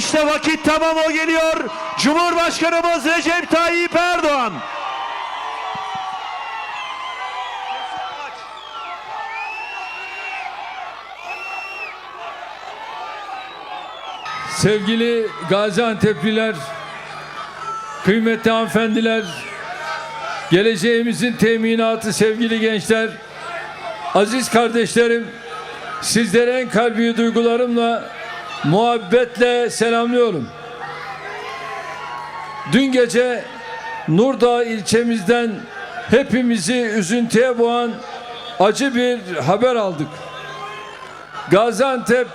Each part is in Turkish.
İşte vakit tamam o geliyor. Cumhurbaşkanımız Recep Tayyip Erdoğan. Sevgili Gaziantep'liler, kıymetli hanımefendiler, geleceğimizin teminatı sevgili gençler, aziz kardeşlerim, sizlere en kalbi duygularımla, muhabbetle selamlıyorum. Dün gece Nurdağ ilçemizden hepimizi üzüntüye boğan acı bir haber aldık. Gaziantep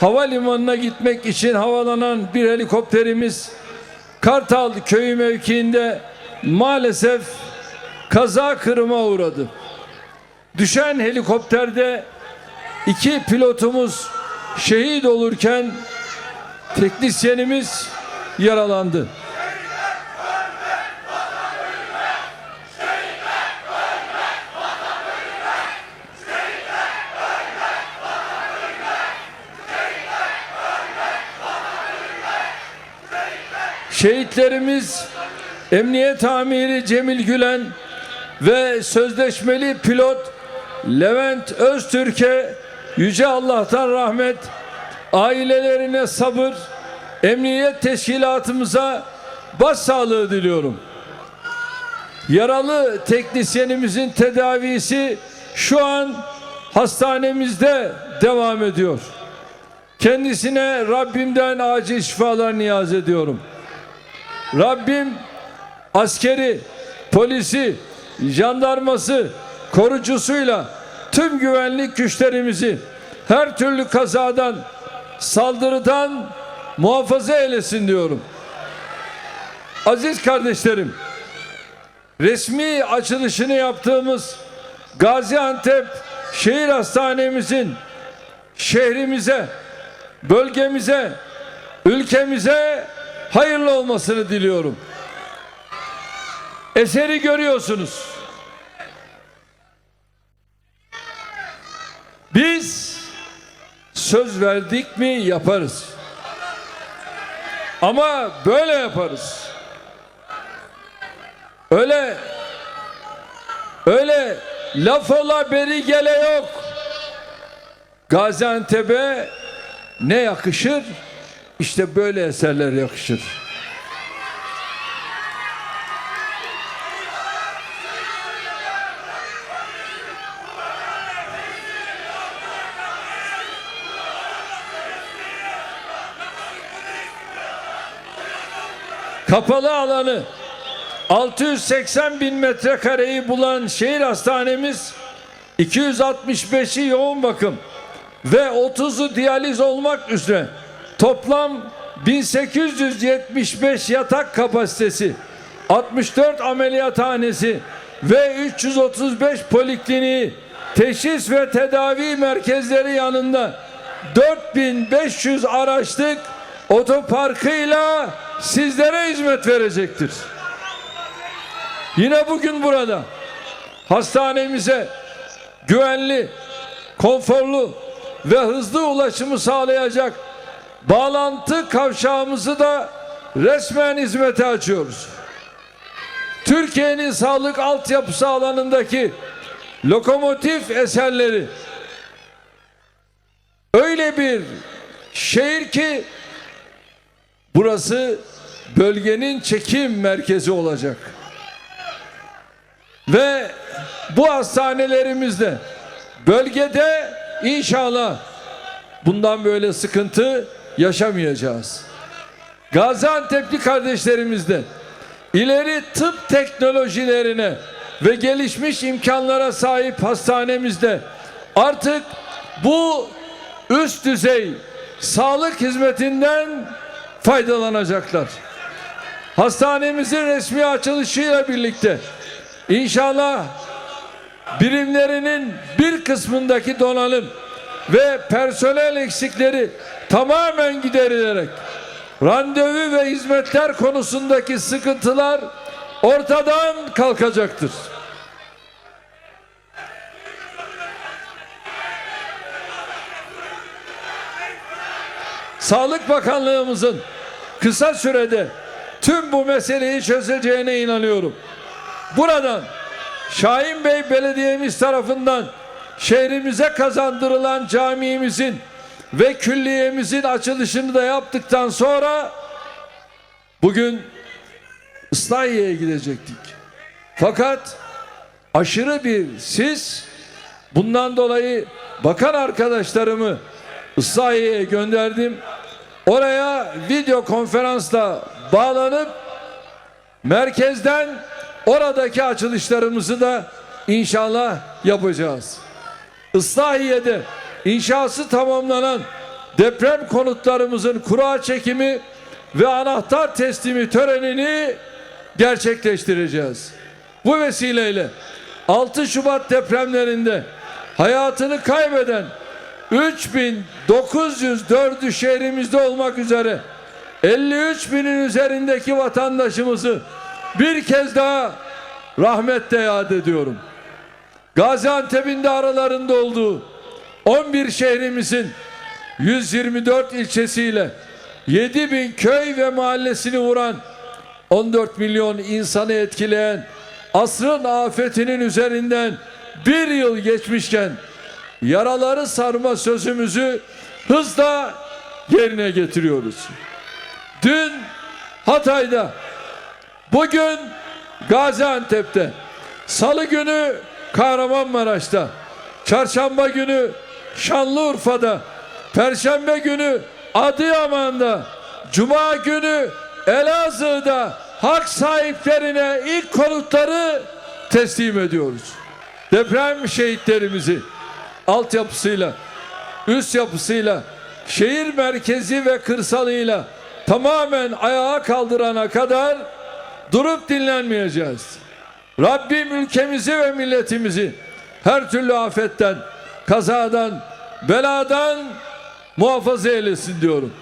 havalimanına gitmek için havalanan bir helikopterimiz Kartal köyü mevkiinde maalesef kaza kırıma uğradı. Düşen helikopterde iki pilotumuz şehit olurken teknisyenimiz yaralandı. Şehitlerimiz Emniyet Amiri Cemil Gülen ve sözleşmeli pilot Levent Öztürk'e Yüce Allah'tan rahmet, ailelerine sabır, emniyet teşkilatımıza başsağlığı diliyorum. Yaralı teknisyenimizin tedavisi şu an hastanemizde devam ediyor. Kendisine Rabbimden acil şifalar niyaz ediyorum. Rabbim askeri, polisi, jandarması, korucusuyla tüm güvenlik güçlerimizi her türlü kazadan, saldırıdan muhafaza eylesin diyorum. Aziz kardeşlerim, resmi açılışını yaptığımız Gaziantep Şehir Hastanemizin şehrimize, bölgemize, ülkemize hayırlı olmasını diliyorum. Eseri görüyorsunuz. Biz söz verdik mi yaparız. Ama böyle yaparız. Öyle öyle laf ola beri gele yok. Gaziantep'e ne yakışır? İşte böyle eserler yakışır. Kapalı alanı. 680 bin metrekareyi bulan şehir hastanemiz 265'i yoğun bakım ve 30'u diyaliz olmak üzere toplam 1875 yatak kapasitesi, 64 ameliyathanesi ve 335 polikliniği, teşhis ve tedavi merkezleri yanında 4500 araçlık otoparkıyla sizlere hizmet verecektir. Yine bugün burada hastanemize güvenli, konforlu ve hızlı ulaşımı sağlayacak bağlantı kavşağımızı da resmen hizmete açıyoruz. Türkiye'nin sağlık altyapısı alanındaki lokomotif eserleri öyle bir şehir ki burası bölgenin çekim merkezi olacak. Ve bu hastanelerimizde bölgede inşallah bundan böyle sıkıntı yaşamayacağız. Gaziantep'li kardeşlerimiz de ileri tıp teknolojilerine ve gelişmiş imkanlara sahip hastanemizde artık bu üst düzey sağlık hizmetinden faydalanacaklar. Hastanemizin resmi açılışıyla birlikte inşallah birimlerinin bir kısmındaki donanım ve personel eksikleri tamamen giderilerek randevu ve hizmetler konusundaki sıkıntılar ortadan kalkacaktır. Sağlık Bakanlığımızın kısa sürede tüm bu meseleyi çözeceğine inanıyorum. Buradan Şahin Bey Belediyemiz tarafından şehrimize kazandırılan camimizin ve külliyemizin açılışını da yaptıktan sonra bugün İslahiye'ye gidecektik. Fakat aşırı bir sis bundan dolayı bakan arkadaşlarımı İslahiye'ye gönderdim. Oraya video konferansla bağlanıp merkezden oradaki açılışlarımızı da inşallah yapacağız. Islahiye'de inşası tamamlanan deprem konutlarımızın kura çekimi ve anahtar teslimi törenini gerçekleştireceğiz. Bu vesileyle 6 Şubat depremlerinde hayatını kaybeden 3904'ü şehrimizde olmak üzere 53 binin üzerindeki vatandaşımızı bir kez daha rahmetle yad ediyorum. Gaziantep'in de aralarında olduğu 11 şehrimizin 124 ilçesiyle 7 bin köy ve mahallesini vuran 14 milyon insanı etkileyen asrın afetinin üzerinden bir yıl geçmişken yaraları sarma sözümüzü hızla yerine getiriyoruz. Dün Hatay'da, bugün Gaziantep'te, Salı günü Kahramanmaraş'ta, Çarşamba günü Şanlıurfa'da, Perşembe günü Adıyaman'da, Cuma günü Elazığ'da hak sahiplerine ilk konutları teslim ediyoruz. Deprem şehitlerimizi altyapısıyla, üst yapısıyla, şehir merkezi ve kırsalıyla tamamen ayağa kaldırana kadar durup dinlenmeyeceğiz. Rabbim ülkemizi ve milletimizi her türlü afetten, kazadan, beladan muhafaza eylesin diyorum.